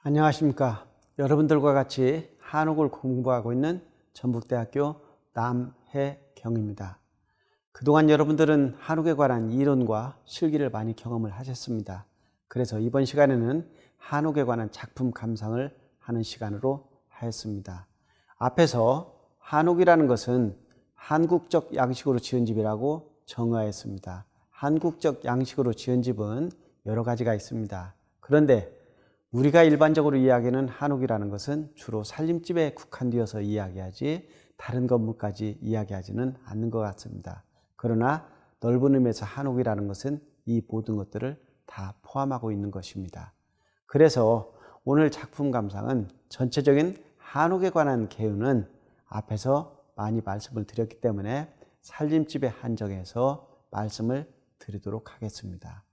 안녕하십니까. 여러분들과 같이 한옥을 공부하고 있는 전북대학교 남해경입니다. 그동안 여러분들은 한옥에 관한 이론과 실기를 많이 경험을 하셨습니다. 그래서 이번 시간에는 한옥에 관한 작품 감상을 하는 시간으로 하였습니다. 앞에서 한옥이라는 것은 한국적 양식으로 지은 집이라고 정의하였습니다. 한국적 양식으로 지은 집은 여러 가지가 있습니다. 그런데 우리가 일반적으로 이야기하는 한옥이라는 것은 주로 살림집에 국한되어서 이야기하지 다른 건물까지 이야기하지는 않는 것 같습니다. 그러나 넓은 의미에서 한옥이라는 것은 이 모든 것들을 다 포함하고 있는 것입니다. 그래서 오늘 작품 감상은 전체적인 한옥에 관한 개요는 앞에서 많이 말씀을 드렸기 때문에 살림집에 한정해서 말씀을 드리도록 하겠습니다.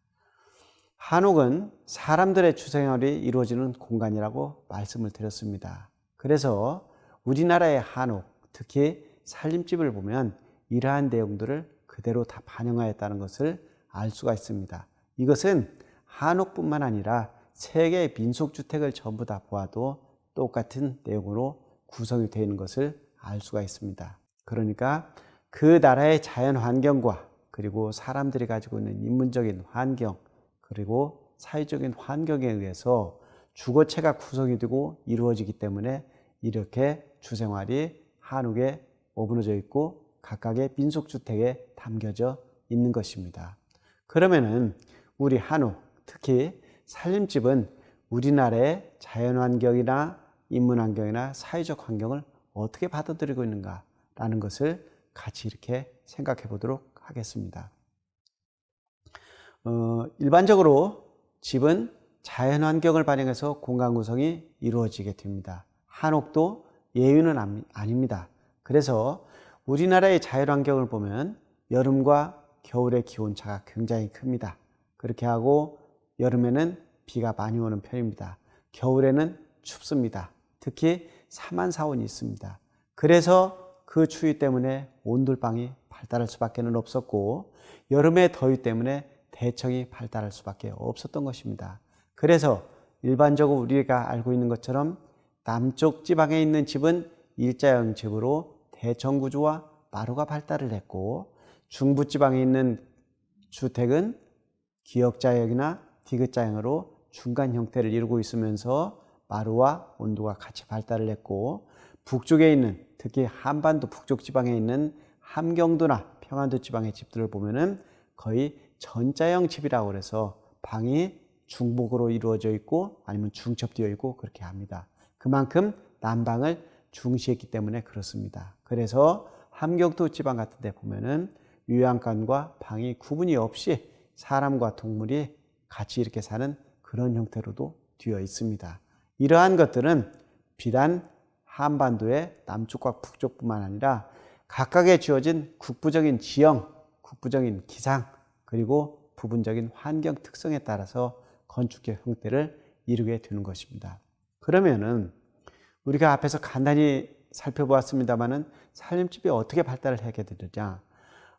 한옥은 사람들의 주생활이 이루어지는 공간이라고 말씀을 드렸습니다. 그래서 우리나라의 한옥, 특히 살림집을 보면 이러한 내용들을 그대로 다 반영하였다는 것을 알 수가 있습니다. 이것은 한옥뿐만 아니라 세계의 민속주택을 전부 다 보아도 똑같은 내용으로 구성이 되어 있는 것을 알 수가 있습니다. 그러니까 그 나라의 자연 환경과 그리고 사람들이 가지고 있는 인문적인 환경, 그리고 사회적인 환경에 의해서 주거체가 구성이 되고 이루어지기 때문에 이렇게 주생활이 한옥에 어우러져 있고 각각의 민속주택에 담겨져 있는 것입니다. 그러면은 우리 한옥, 특히 살림집은 우리나라의 자연환경이나 인문환경이나 사회적 환경을 어떻게 받아들이고 있는가라는 것을 같이 이렇게 생각해 보도록 하겠습니다. 어, 일반적으로 집은 자연 환경을 반영해서 공간 구성이 이루어지게 됩니다. 한옥도 예외는 아닙니다. 그래서 우리나라의 자연 환경을 보면 여름과 겨울의 기온차가 굉장히 큽니다. 그렇게 하고 여름에는 비가 많이 오는 편입니다. 겨울에는 춥습니다. 특히 사만사원이 있습니다. 그래서 그 추위 때문에 온돌방이 발달할 수밖에 없었고 여름의 더위 때문에 대청이 발달할 수밖에 없었던 것입니다. 그래서 일반적으로 우리가 알고 있는 것처럼 남쪽 지방에 있는 집은 일자형 집으로 대청 구조와 마루가 발달을 했고 중부 지방에 있는 주택은 기역자형이나 디귿자형으로 중간 형태를 이루고 있으면서 마루와 온도가 같이 발달을 했고 북쪽에 있는 특히 한반도 북쪽 지방에 있는 함경도나 평안도 지방의 집들을 보면은 거의 전자형 집이라고 그래서 방이 중복으로 이루어져 있고 아니면 중첩되어 있고 그렇게 합니다. 그만큼 난방을 중시했기 때문에 그렇습니다. 그래서 함경도 지방 같은 데 보면은 유양간과 방이 구분이 없이 사람과 동물이 같이 이렇게 사는 그런 형태로도 되어 있습니다. 이러한 것들은 비단 한반도의 남쪽과 북쪽뿐만 아니라 각각에 주어진 국부적인 지형, 국부적인 기상, 그리고 부분적인 환경 특성에 따라서 건축의 형태를 이루게 되는 것입니다. 그러면은 우리가 앞에서 간단히 살펴보았습니다만은 살림집이 어떻게 발달을 하게 되느냐.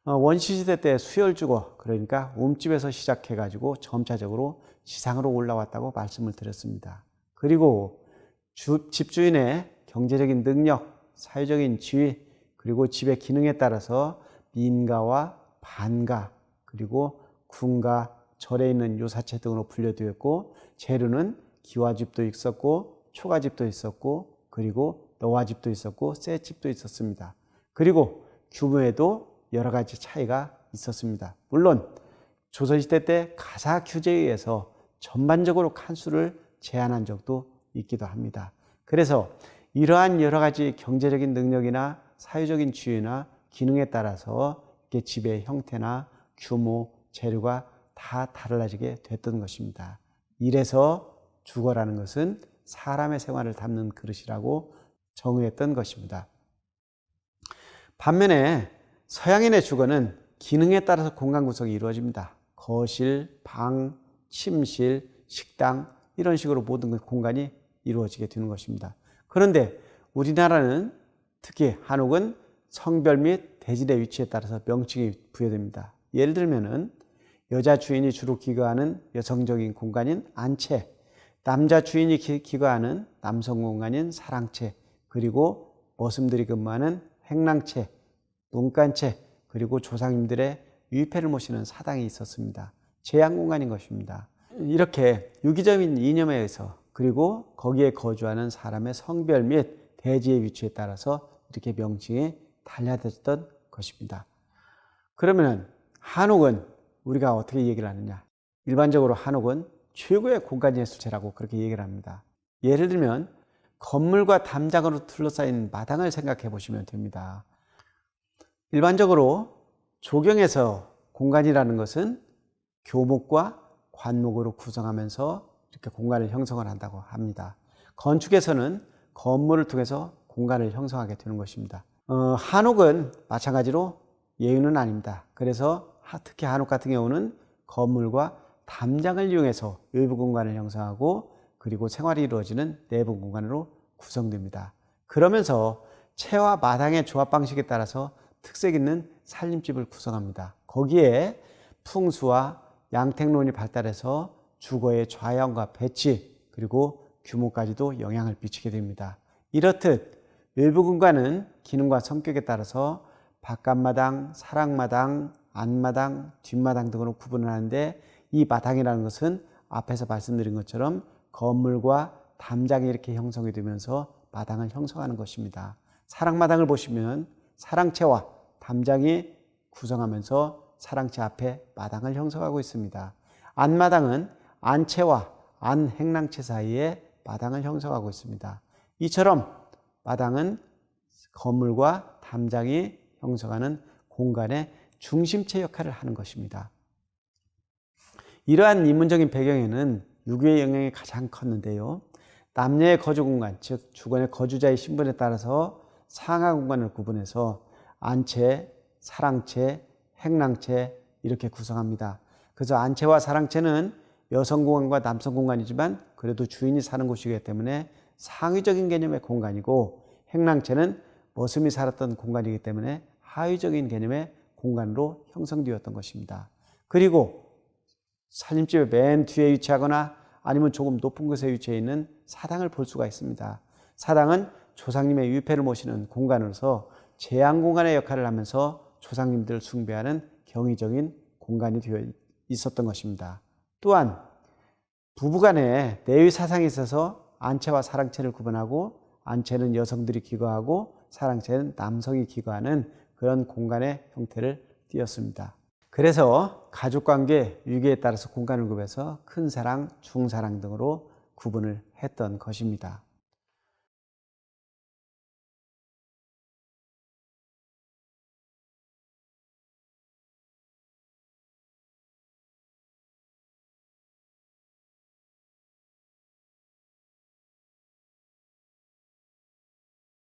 어, 원시시대 때 수열주거, 그러니까 움집에서 시작해가지고 점차적으로 지상으로 올라왔다고 말씀을 드렸습니다. 그리고 주, 집주인의 경제적인 능력, 사회적인 지위, 그리고 집의 기능에 따라서 민가와 반가, 그리고 군가, 절에 있는 요사체 등으로 분류되었고 재료는 기와집도 있었고 초가집도 있었고 그리고 너와집도 있었고 쇠집도 있었습니다. 그리고 규모에도 여러 가지 차이가 있었습니다. 물론 조선시대 때 가사 규제에 의해서 전반적으로 칸수를 제한한 적도 있기도 합니다. 그래서 이러한 여러 가지 경제적인 능력이나 사회적인 지위나 기능에 따라서 집의 형태나 규모, 재료가 다 달라지게 됐던 것입니다. 이래서 주거라는 것은 사람의 생활을 담는 그릇이라고 정의했던 것입니다. 반면에 서양인의 주거는 기능에 따라서 공간 구성이 이루어집니다. 거실, 방, 침실, 식당 이런 식으로 모든 공간이 이루어지게 되는 것입니다. 그런데 우리나라는 특히 한옥은 성별 및 대지의 위치에 따라서 명칭이 부여됩니다. 예를 들면은 여자 주인이 주로 기거하는 여성적인 공간인 안채, 남자 주인이 기- 기거하는 남성 공간인 사랑채, 그리고 머슴들이 근무하는 행랑채, 문간채, 그리고 조상님들의 유패를 모시는 사당이 있었습니다. 제한 공간인 것입니다. 이렇게 유기적인 이념에 의해서 그리고 거기에 거주하는 사람의 성별 및 대지의 위치에 따라서 이렇게 명칭이 달라졌던 것입니다. 그러면 한옥은 우리가 어떻게 얘기를 하느냐? 일반적으로 한옥은 최고의 공간 예술체라고 그렇게 얘기를 합니다. 예를 들면 건물과 담장으로 둘러싸인 마당을 생각해 보시면 됩니다. 일반적으로 조경에서 공간이라는 것은 교목과 관목으로 구성하면서 이렇게 공간을 형성을 한다고 합니다. 건축에서는 건물을 통해서 공간을 형성하게 되는 것입니다. 어, 한옥은 마찬가지로 예유는 아닙니다. 그래서 하- 특히 한옥 같은 경우는 건물과 담장을 이용해서 외부 공간을 형성하고 그리고 생활이 이루어지는 내부 공간으로 구성됩니다. 그러면서 채와 마당의 조합 방식에 따라서 특색 있는 살림집을 구성합니다. 거기에 풍수와 양택론이 발달해서 주거의 좌양과 배치 그리고 규모까지도 영향을 미치게 됩니다. 이렇듯 외부 공간은 기능과 성격에 따라서 바깥마당, 사랑마당, 안마당, 뒷마당 등으로 구분을 하는데 이 마당이라는 것은 앞에서 말씀드린 것처럼 건물과 담장이 이렇게 형성이 되면서 마당을 형성하는 것입니다. 사랑마당을 보시면 사랑채와 담장이 구성하면서 사랑채 앞에 마당을 형성하고 있습니다. 안마당은 안채와 안행랑채 사이에 마당을 형성하고 있습니다. 이처럼 마당은 건물과 담장이 형성하는 공간의 중심체 역할을 하는 것입니다. 이러한 인문적인 배경에는 유교의 영향이 가장 컸는데요. 남녀의 거주 공간, 즉 주거의 거주자의 신분에 따라서 상하 공간을 구분해서 안채, 사랑채, 행랑채 이렇게 구성합니다. 그래서 안채와 사랑채는 여성 공간과 남성 공간이지만 그래도 주인이 사는 곳이기 때문에 상위적인 개념의 공간이고 행랑채는 머슴이 살았던 공간이기 때문에 하위적인 개념의 공간으로 형성되었던 것입니다. 그리고 살림집의 맨 뒤에 위치하거나 아니면 조금 높은 곳에 위치해 있는 사당을 볼 수가 있습니다. 사당은 조상님의 유패를 모시는 공간으로서 제한 공간의 역할을 하면서 조상님들을 숭배하는 경의적인 공간이 되어 있었던 것입니다. 또한 부부간에 내의 사상이 있어서 안채와 사랑채를 구분하고 안채는 여성들이 기거하고 사랑채는 남성이 기거하는 그런 공간의 형태를 띄었습니다. 그래서 가족관계, 유기에 따라서 공간을 구분해서 큰 사랑, 중사랑 등으로 구분을 했던 것입니다.